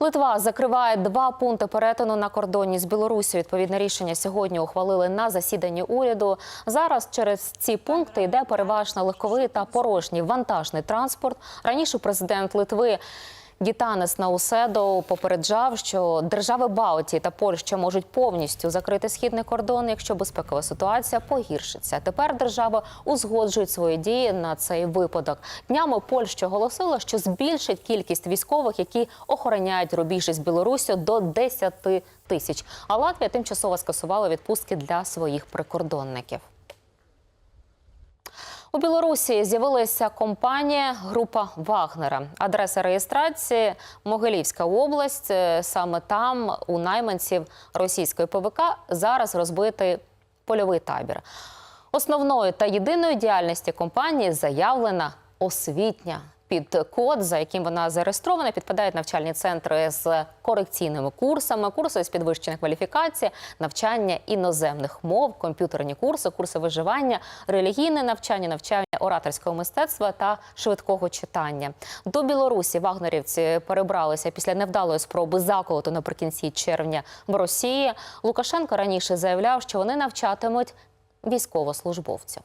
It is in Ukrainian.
Литва закриває два пункти перетину на кордоні з Білорусі. Відповідне рішення сьогодні ухвалили на засіданні уряду. Зараз через ці пункти йде переважно легковий та порожній вантажний транспорт. Раніше президент Литви. Гітанес Науседо попереджав, що держави Балтії та Польща можуть повністю закрити східний кордон, якщо безпекова ситуація погіршиться. Тепер держави узгоджують свої дії на цей випадок. Днями Польща оголосила, що збільшить кількість військових, які охороняють рубіжі з Білоруссю до 10 тисяч. А Латвія тимчасово скасувала відпустки для своїх прикордонників. У Білорусі з'явилася компанія Група Вагнера. Адреса реєстрації Могилівська область. Е, Саме там у найманців російської ПВК зараз розбитий польовий табір. Основною та єдиною діяльністю компанії заявлена освітня. Під код, за яким вона зареєстрована, підпадають навчальні центри з корекційними курсами, курси з підвищення кваліфікації, навчання іноземних мов, комп'ютерні курси, курси виживання, релігійне навчання, навчання ораторського мистецтва та швидкого читання. До Білорусі вагнерівці перебралися після невдалої спроби заколоту наприкінці червня в Росії. Лукашенко раніше заявляв, що вони навчатимуть військовослужбовців.